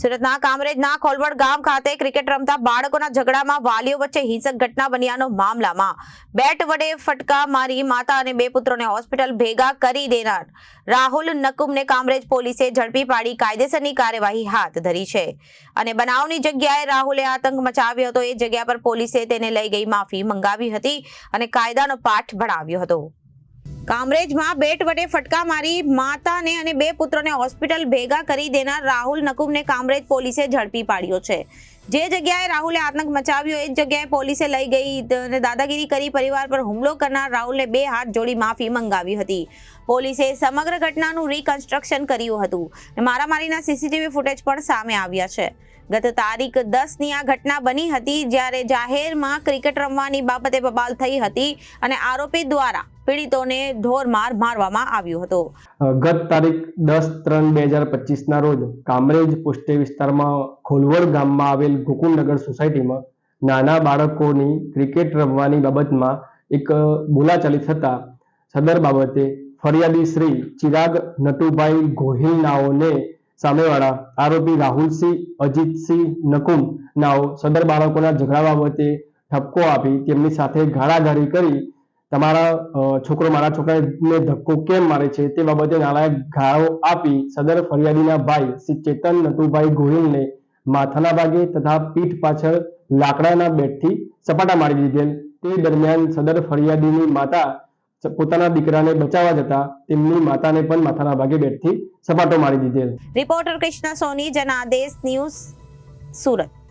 સુરતના કામરેજના ખોલવડ ગામ ખાતે ક્રિકેટ રમતા બાળકોના ઝઘડામાં વાલીઓ વચ્ચે હિંસક ઘટના બન્યાનો મામલામાં બેટ વડે ફટકા મારી માતા અને બે પુત્રોને હોસ્પિટલ ભેગા કરી દેનાર રાહુલ નકુમને કામરેજ પોલીસે ઝડપી પાડી કાયદેસરની કાર્યવાહી હાથ ધરી છે. અને બનાવની જગ્યાએ રાહુલે આતંક મચાવ્યો હતો. એ જગ્યા પર પોલીસે તેને લઈ ગઈ માફી મંગાવી હતી અને કાયદાનો પાઠ ભણાવ્યો હતો. કામરેજમાં બેટ વડે ફટકા મારી માતાને અને બે પુત્રોને હોસ્પિટલ ભેગા કરી દેનાર રાહુલ નકુમને કામરેજ પોલીસે ઝડપી પાડ્યો છે. જે જગ્યાએ રાહુલે આતંક મચાવ્યો, એ જગ્યાએ પોલીસે લઈ ગઈ અને દાદાગીરી કરી પરિવાર પર હુમલો કરનાર રાહુલને બે હાથ જોડી માફી મંગાવી હતી. પોલીસે સમગ્ર ઘટનાનું રિકન્સ્ટ્રક્શન કર્યું હતું. મારામારીના સીસીટીવી ફૂટેજ પણ સામે આવ્યા છે. ગત તારીખ દસની આ ઘટના બની હતી જ્યારે જાહેરમાં ક્રિકેટ રમવાની બાબતે બબાલ થઈ હતી અને આરોપી દ્વારા પીડિતોને ઢોરમાર મારવામાં આવ્યો હતો. ગત તારીખ દસ ત્રણ બે હજાર પચીસના રોજ કામરેજ પુષ્ટે વિસ્તારમાં ખોલવડ ગામમાં આવેલ ગોકુળનગર સોસાયટીમાં નાના બાળકોની ક્રિકેટ રમવાની બાબતમાં એક બોલાચાલી થતા સદર બાબતે ફરિયાદી શ્રી ચિરાગ નટુભાઈ ગોહિલ નાઓને સામેવાળા આરોપી રાહુલસિંહ, અજીતસિંહ નકુમ નાઓ સદર બાળકોના ઝઘડા બાબતે ઠપકો આપી તેમની સાથે ગાળાગાળી કરી તમારા છોકરો મારા છોકરાને ધક્કો કેમ મારે છે તે બાબતે નાલાયક ગાળો આપી સદર ફરિયાદીના ભાઈ શ્રી ચેતન નટુભાઈ ગોહિલને માથાના ભાગે તથા પીઠ પાછળ લાકડાના બેટથી સપાટા મારી દીધેલ. તે દરમિયાન સદર ફરિયાદીની માતા પોતાના દીકરાને બચાવવા જતા તેમની માતાને પણ માથાના ભાગે બેટથી સપાટો મારી દીધેલ. Reporter Krishna Soni, Janadesh news Surat.